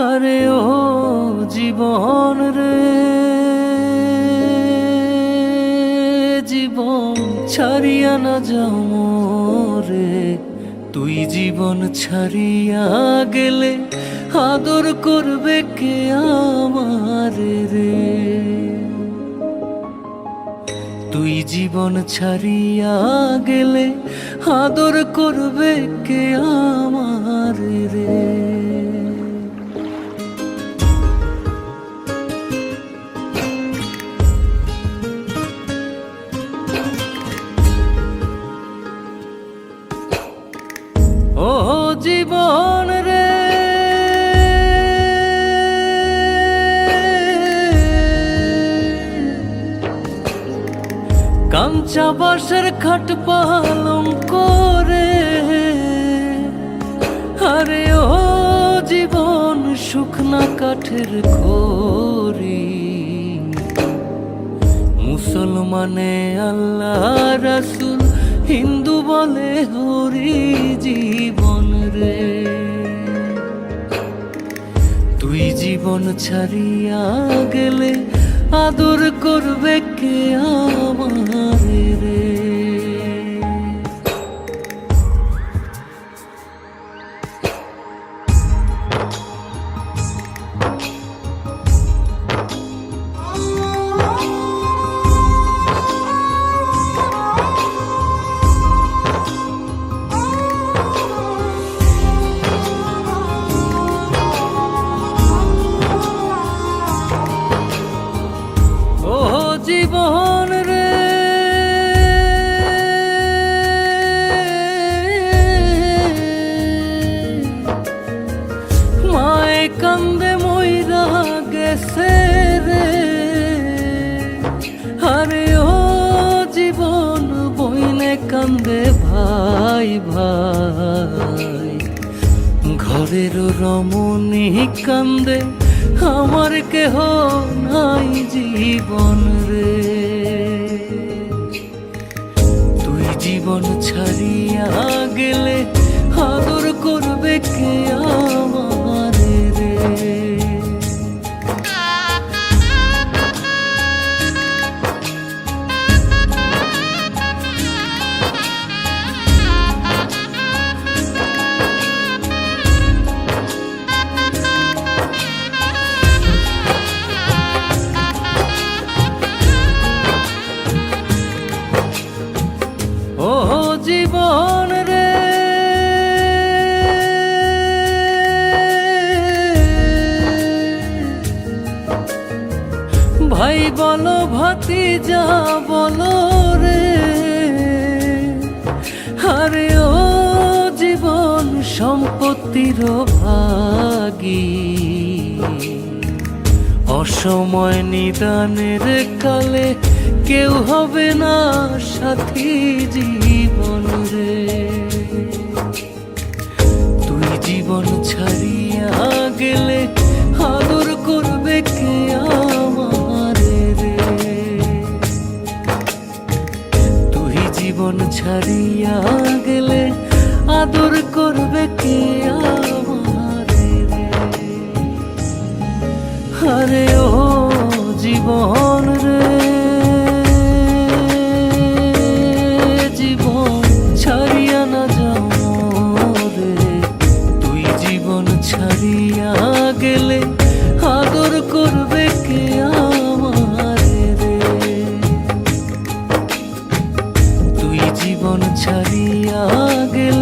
আরে ও জীবন রে। জীবন ছাড়িয়া না যাও রে তুই জীবন ছাড়িয়া গেলে আদর করবে কে আমার রে। তুই জীবন ছাড়িয়া গেলে আদর করবে কে আমার রে। ও জীবন রে। কাঞ্চা বাসের খাট পালং করে। আরে ও জীবন শুকনা কাঠের খড়ি। মুসলমানে আল্লাহ রাসুল হিন্দু বলে হরি জীবন রে। তুই জীবন ছাড়িয়া গেলে আদর করবে কে আমার রে? মায়ে কান্দে মইরা গেছে রে আরে ও জীবন বইনে কান্দে ভাই ভাই ঘরের রমণী কান্দে আমার কেহ নাই জীবন রে তুই জীবন ছাড়িয়া গেলে আদর করবে কে আমার জীবন রে। ভাই বলো ভাতিজা বলো রে আরে ও জীবন সম্পত্তির ভাগী। অসময় নিদানের কালে কেউ হবে না সাথী জীবন রে। তুই জীবন ছাড়িয়া গেলে আদর করবে কে আমার রে? তুই জীবন ছাড়িয়া গেলে আদর করবে কে আরে ও জীবন রে। জীবন ছাড়িয়া না যাও রে। তুই জীবন ছাড়িয়া গেলে আদর করবে কে আমার রে? তুই জীবন ছাড়িয়া গেলে